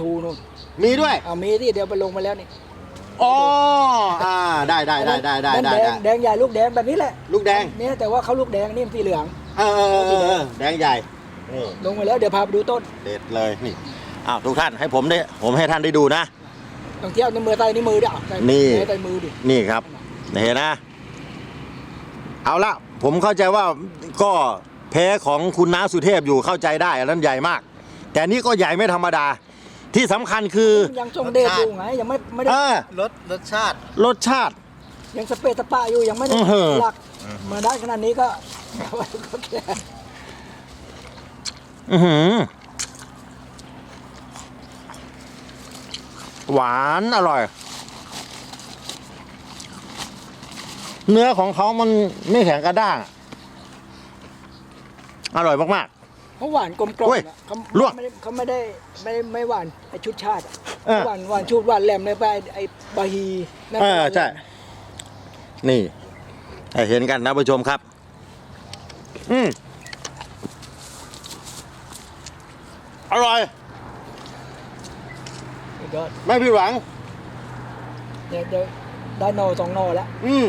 ทูนู่นมีด้วยเอามีที่เดี๋ยวไปลงมาแล้วนี่อ๋ออ่าได้ได้ได้ได้ได้ได้แดได้งแดงใหญ่ลูกแดงแบบนี้แหละ ลูกแดงเนี่ยแต่ว่าเขาลูกแดงนี่มันสีเหลืองเออเออเออเออแดงใหญ่นี่ลงมาแล้วเดี๋ยวพาไปดูต้นเด็ดเลยนี่อ้าวทุกท่านให้ผมได้ผมให้ท่านได้ดูนะต้องเที่ยวในมือใต้ในวมือดิเอาใส่นี่ใส่มือดินี่ครับเห็นนะ เอาละผมเข้าใจว่าก็แพ้ของคุณน้าสุเทพอยู่เข้าใจได้อันนั้นใหญ่มาก แต่นี่ก็ใหญ่ไม่ธรรมดา ที่สำคัญคือยังทรงเดชอยู่ไงยังไม่ไม่ได้เออรสรสชาติ รสชาติ ยังสเปซสปะอยู่ยังไม่ได้อื้อหือ หลักมาได้ขนาดนี้ก็ก็แค่อือหือหวานอร่อย เนื้อของเขามันไม่แข็งกระด้าง อร่อยมาก เขาหวานกลมกล่อมโอ้ยอะเขาลวก ไม่ได้เขาไม่ได้ไม่ไม่หวานไอชุดชาติอะเออหวานหวานชุดหวานแหลมเลยไปไอ้บาฮีนั่นๆเออหวานแหลมใช่ นี่ให้เห็นกันนะผู้ชมครับ อืมอร่อยสุดยอดไม่ผิดหวัง เดี๋ยวเดี๋ยวได้โนสองโนแล้ว อืม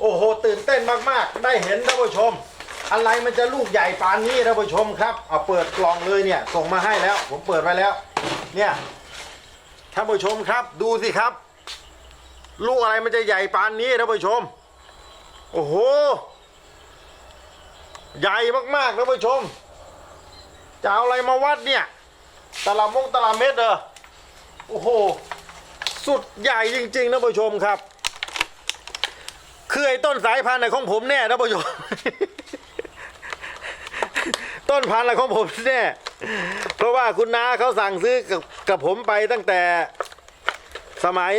โอ้โห ตื่นเต้นมาก ๆ ได้เห็นท่านผู้ชม อะไรมันจะลูกใหญ่ปานนี้ท่านผู้ชมครับเอาเปิดกล่องเลยเนี่ย ส่งมาให้แล้ว ผมเปิดไว้แล้ว เนี่ยท่านผู้ชมครับดูสิครับ ลูกอะไรมันจะใหญ่ปานนี้ท่านผู้ชม โอ้โห ใหญ่มากๆท่านผู้ชม จะเอาอะไรมาวัดเนี่ยตะละมงตละเม็ดเหรอโอ้โห สุดใหญ่จริงๆท่านผู้ชมครับคือไอ้ต้นสายพันธุ์น่ะของผมแน่ท่านผู้ชม ต้นพันธุ์น่ะของผมแน่เพราะว่าคุณน้าเขาสั่งซื้อกับกับผมไปตั้งแต่สมัย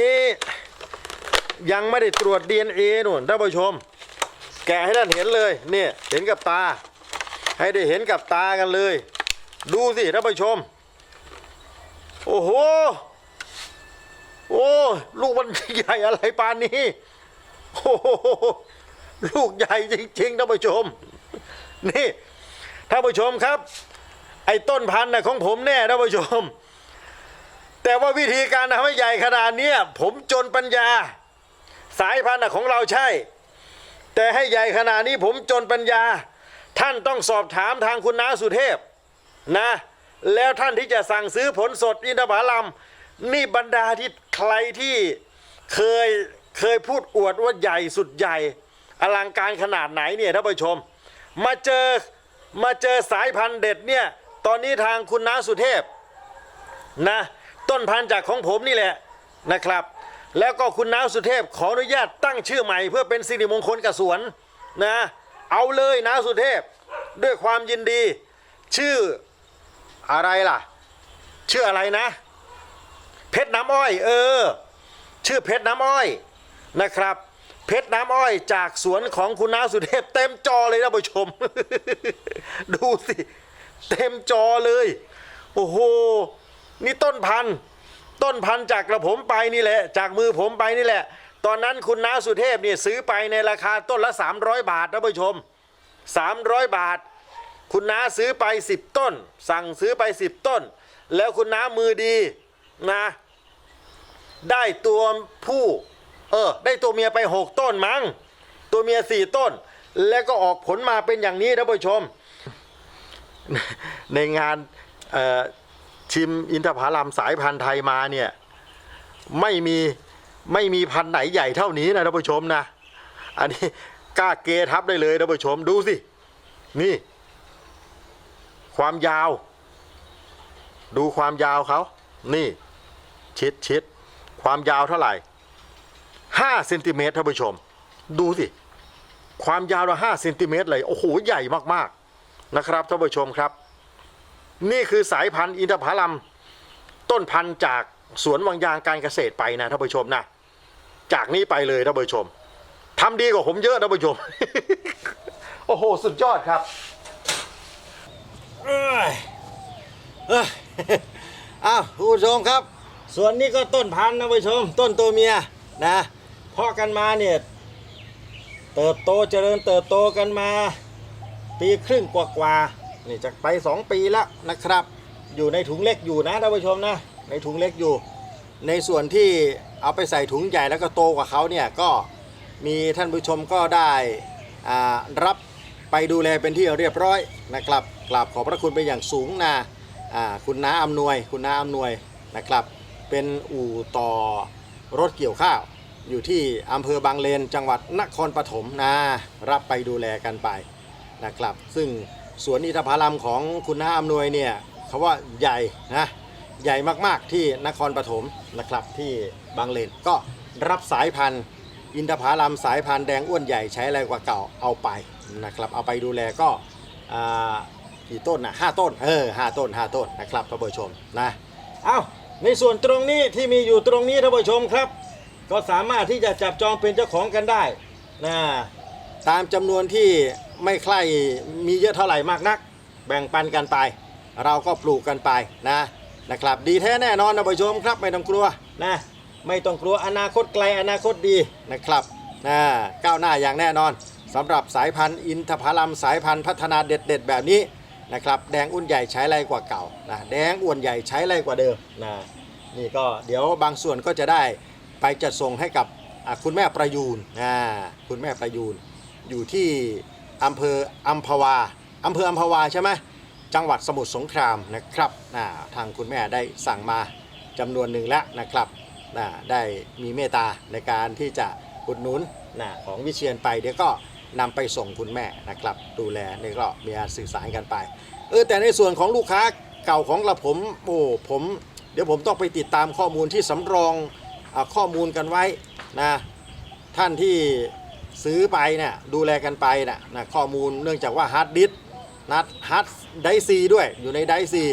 ยังไม่ได้ตรวจ DNA นู่นท่านผู้ชม แกะให้ท่านเห็นเลยเนี่ยเห็นกับตา ให้ได้เห็นกับตากันเลย ดูสิท่านผู้ชม โอ้โห โอ้ลูกมันใหญ่อะไรปานนี้โอ้โหลูกใหญ่จริงๆท่านผู้ชม นี่ ท่านผู้ชมครับ ไอ้ต้นพันธุ์น่ะของผมแน่ท่านผู้ชม แต่ว่าวิธีการทำให้ใหญ่ขนาดนี้ผมจนปัญญา สายพันธุ์น่ะของเราใช่ แต่ให้ใหญ่ขนาดนี้ผมจนปัญญา ท่านต้องสอบถามทางคุณน้าสุเทพนะ แล้วท่านที่จะสั่งซื้อผลสดอินทผลัมนี่บรรดาที่ใครที่เคยเคยพูดอวดว่าใหญ่สุดใหญ่ อลังการขนาดไหนเนี่ยท่านผู้ชม มาเจอ มาเจอสายพันธุ์เด็ดเนี่ยตอนนี้ทางคุณน้าสุเทพนะต้นพันธุ์จากของผมนี่แหละนะครับ แล้วก็คุณน้าสุเทพขออนุญาตตั้งชื่อใหม่เพื่อเป็นสิริมงคลกับสวนนะเอาเลยน้าสุเทพด้วยความยินดี ชื่ออะไรล่ะ ชื่ออะไรนะ เพชรน้ำอ้อย เออ ชื่อเพชรน้ำอ้อยนะครับ เพชรน้ำอ้อยจากสวนของคุณน้าสุเทพเต็มจอเลยนะผู้ชม ดูสิ เต็มจอเลย โอ้โห นี่ต้นพันธุ์ต้นพันธุ์จากกระผมไปนี่แหละ จากมือผมไปนี่แหละ ตอนนั้นคุณน้าสุเทพเนี่ยซื้อไปในราคาต้นละ 300 บาทนะผู้ชม 300 บาท คุณน้าซื้อไป 10 ต้น สั่งซื้อไป 10 ต้น แล้วคุณน้ามือดีนะ ได้ตัวผู้ เออ ได้ตัวเมียไป6ต้นมั้ง ตัวเมีย4ต้น แล้วก็ออกผลมาเป็นอย่างนี้ท่านผู้ชม ในงานชิมอินทผลัมสายพันธุ์ไทยมาเนี่ย ไม่มีไม่มีพันธุ์ไหนใหญ่เท่านี้นะท่านผู้ชมนะ อันนี้กล้าเกทับได้เลยท่านผู้ชมดูสิ นี่ ความยาว ดูความยาวเขา นี่ ชิดชิดความยาวเท่าไหร่ ห้าเซนติเมตรท่านผู้ชม ดูสิ ความยาวเราห้าเซนติเมตรเลย โอ้โห ใหญ่มากๆนะครับท่านผู้ชมครับ นี่คือสายพันธุ์อินทผลัม ต้นพันธุ์จากสวนวังยางการเกษตรไปนะท่านผู้ชมนะ จากนี้ไปเลยท่านผู้ชมทำดีกว่าผมเยอะท่านผู้ชม โอ้โห สุดยอดครับเอ้ยเอ้ยอ้าวคุณผู้ชมครับ ส่วนนี้ก็ต้นพันธุ์นะผู้ชม ต้นตัวเมียนะ เพาะกันมาเนี่ยเติบโตเจริญเติบโตกันมา ปีครึ่งกว่าๆนี่จะไปสองปีแล้วนะครับ อยู่ในถุงเล็กอยู่นะท่านผู้ชมนะในถุงเล็กอยู่ ในส่วนที่เอาไปใส่ถุงใหญ่แล้วก็โตกว่าเขาเนี่ยก็มีท่านผู้ชมก็ได้อ่ารับไปดูแลเป็นที่เรียบร้อยนะครับกราบขอบพระคุณเป็นอย่างสูงนะอ่าคุณน้าอำนวย คุณน้าอำนวยนะครับ เป็นอู่ต่อรถเกี่ยวข้าว อยู่ที่อำเภอบางเลนจังหวัดนครปฐมนะรับไปดูแลกันไปนะครับ ซึ่งสวนอินทผลัมของคุณน้าอำนวยเนี่ยเขาว่าใหญ่นะใหญ่มากๆที่นครปฐมนะครับที่บางเลนก็รับสายพันธุ์ อินทผลัมสายพันธุ์แดงอ้วนใหญ่ใช้อะไรกว่าเก่าเอาไปนะครับเอาไปดูแลก็อ่ากี่ต้นนะห้าต้นเออห้าต้นห้าต้นนะครับท่านผู้ชมนะเอาในส่วนตรงนี้ที่มีอยู่ตรงนี้ท่านผู้ชมครับ ก็สามารถที่จะจับจองเป็นเจ้าของกันได้นะตามจำนวนที่ไม่ใคร่มีเยอะเท่าไหร่มากนัก แบ่งปันกันไป เราก็ปลูกกันไปนะนะครับ ดีแท้แน่นอนนะผู้ชมครับไม่ต้องกลัวนะไม่ต้องกลัวอนาคตไกลอนาคตดีนะครับนะก้าวหน้าอย่างแน่นอนสำหรับสายพันธุ์อินทผลัมสายพันธุ์พัฒนาเด็ด ๆ แบบนี้นะครับแดงอ้วนใหญ่ใช้ไรกว่าเก่านะแดงอ้วนใหญ่ใช้ไรกว่าเดิมนะนี่ก็เดี๋ยวบางส่วนก็จะได้ ไปจัดส่งให้กับคุณแม่ประยูนนะคุณแม่ประยูนอยู่ที่อำเภออัมพวาอำเภออัมพวาใช่ไหมจังหวัดสมุทรสงครามนะครับทางคุณแม่ได้สั่งมาจำนวนหนึ่งแล้วนะครับได้มีเมตตาในการที่จะอุดหนุนนะของวิเชียนไปเดี๋ยวก็นำไปส่งคุณแม่นะครับ ดูแลนี่ก็มีการสื่อสารกันไปเออแต่ในส่วนของลูกค้าเก่าของเราผมโอ้ผม เดี๋ยวผมต้องไปติดตามข้อมูลที่สำรอง ข้อมูลกันไว้นะท่านที่ซื้อไปเนี่ยดูแลกันไปนะนะข้อมูลเนื่องจากว่าฮาร์ดดิสนัดฮัตไดซีด้วยอยู่ในไดซี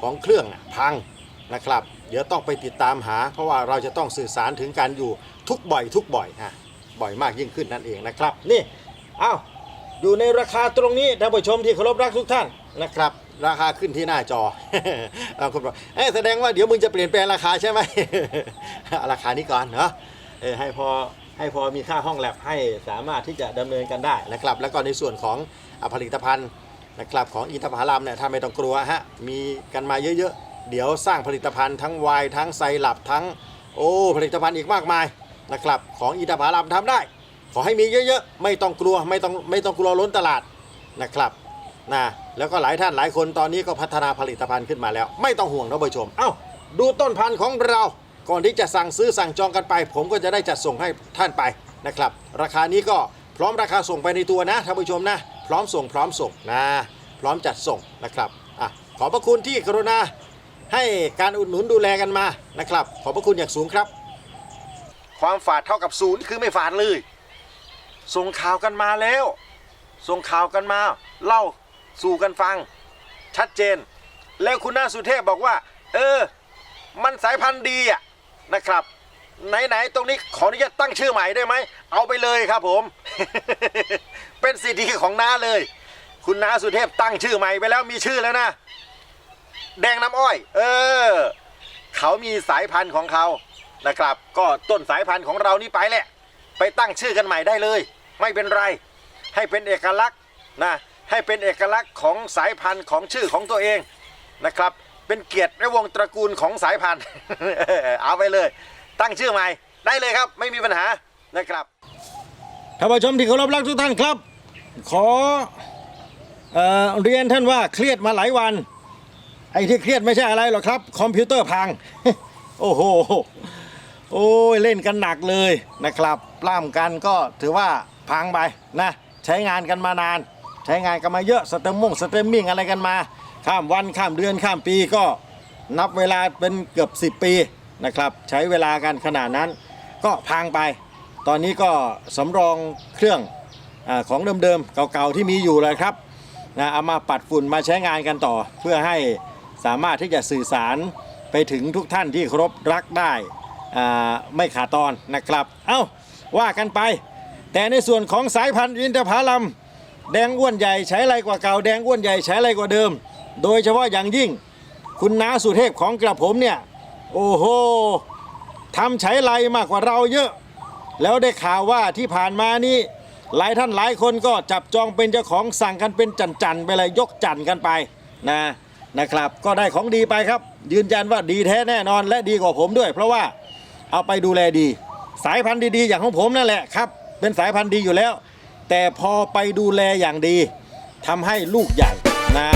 ของเครื่องพังนะครับ เดี๋ยวต้องไปติดตามหา เพราะว่าเราจะต้องสื่อสารถึงการอยู่ทุกบ่อย ทุกบ่อยฮะบ่อยมากยิ่งขึ้นนั่นเองนะครับ นี่เอ้าอยู่ในราคาตรงนี้ท่านผู้ชมที่เคารพรักทุกท่านนะครับ ราคาขึ้นที่หน้าจอบางคนบอกเอ๊แสดงว่าเดี๋ยวมึงจะเปลี่ยนแปลงราคาใช่ไหมราคานี้ก่อนเนาะให้พอให้พอมีค่าห้องแลบให้สามารถที่จะดำเนินกันได้นะครับ แล้วก็ในส่วนของอผลิตภัณฑ์นะครับของอินทผลัมเนี่ยถ้าไม่ต้องกลัวฮะมีกันมาเยอะๆ เดี๋ยวสร้างผลิตภัณฑ์ทั้งวน์ทั้งไซรัปทั้งโอ้ผลิตภัณฑ์อีกมากมายนะครับของอินทผลัมทำได้ ขอให้มีเยอะๆ ไม่ต้องกลัวไม่ต้องไม่ต้องกลัวล้นตลาดนะครับ นะแล้วก็หลายท่านหลายคนตอนนี้ก็พัฒนาผลิตภัณฑ์ขึ้นมาแล้ว ไม่ต้องห่วงนะผู้ชม เอ้าดูต้นพันธุ์ของเรา ก่อนที่จะสั่งซื้อสั่งจองกันไป ผมก็จะได้จัดส่งให้ท่านไปนะครับ ราคานี้ก็พร้อมราคาส่งไปในตัวนะท่านผู้ชมนะ พร้อมส่งพร้อมส่งนะพร้อมจัดส่งนะครับอะขอบพระคุณที่กรุณาให้การอุดหนุนดูแลกันมานะครับ ขอบพระคุณอย่างสูงครับ ความฝาดเท่ากับศูนย์คือไม่ฝาดเลย ส่งข่าวกันมาแล้ว ส่งข่าวกันมาเล่า สู่กันฟัง ชัดเจน แล้วคุณน้าสุเทพบอกว่า เออ มันสายพันธุ์ดีอะนะครับ ไหนๆตรงนี้ขออนุญาตตั้งชื่อใหม่ได้ไหม เอาไปเลยครับผม เป็นสิทธิของน้าเลย คุณน้าสุเทพตั้งชื่อใหม่ไปแล้วมีชื่อแล้วนะ แดงน้ำอ้อย เออ เขามีสายพันธุ์ของเขานะครับ ก็ต้นสายพันธุ์ของเรานี่ไปแหละ ไปตั้งชื่อกันใหม่ได้เลย ไม่เป็นไร ให้เป็นเอกลักษณ์นะ ให้เป็นเอกลักษณ์ของสายพันธุ์ของชื่อของตัวเองนะครับ เป็นเกียรติและวงตระกูลของสายพันธุ์ เอาไปเลย ตั้งชื่อใหม่ได้เลยครับไม่มีปัญหานะครับท่านผู้ชมที่เคารพรักทุกท่านครับ ขอเออเรียนท่านว่าเครียดมาหลายวัน ไอ้ที่เครียดไม่ใช่อะไรหรอกครับ คอมพิวเตอร์พัง โอ้โหโอ้ยเล่นกันหนักเลยนะครับปล้ำกันก็ถือว่าพังไปนะ ใช้งานกันมานาน ช้งานกันมาเยอะสเตมมงสเตมมิ่งอะไรกันมา ข้ามวันข้ามเดือนข้ามปีก็นับเวลาเป็นเกือบ 10 ปีนะครับใช้เวลากันขนาดนั้นก็พังไป ตอนนี้ก็สำรองเครื่องอของเดิมๆเก่าๆที่มีอยู่เลยครับนะเอามาปัดฝุ่นมาใช้งานกันต่อ เพื่อให้สามารถที่จะสื่อสารไปถึงทุกท่านที่ครพรักได้อ่าไม่ขาดตอนนะครับ เอ้าว่ากันไป แต่ในส่วนของสายพันธุ์อินทผลัม แดงอ้วนใหญ่ใช้ไรกว่าเก่าแดงอ้วนใหญ่ใช้ไรกว่าเดิม โดยเฉพาะอย่างยิ่ง คุณน้าสุเทพของกระผมเนี่ย โอ้โหทำใช้ไรมากกว่าเราเยอะ แล้วได้ข่าวว่าที่ผ่านมานี้หลายท่านหลายคนก็จับจองเป็นเจ้าของสั่งกันเป็นจันๆไปเลยยกจันกันไปนะนะครับ ก็ได้ของดีไปครับ ยืนยันว่าดีแท้แน่นอนและดีกว่าผมด้วย เพราะว่าเอาไปดูแลดี สายพันธุ์ดีๆอย่างของผมนั่นแหละครับ เป็นสายพันธุ์ดีอยู่แล้ว แต่พอไปดูแลอย่างดีทำให้ลูกใหญ่นะ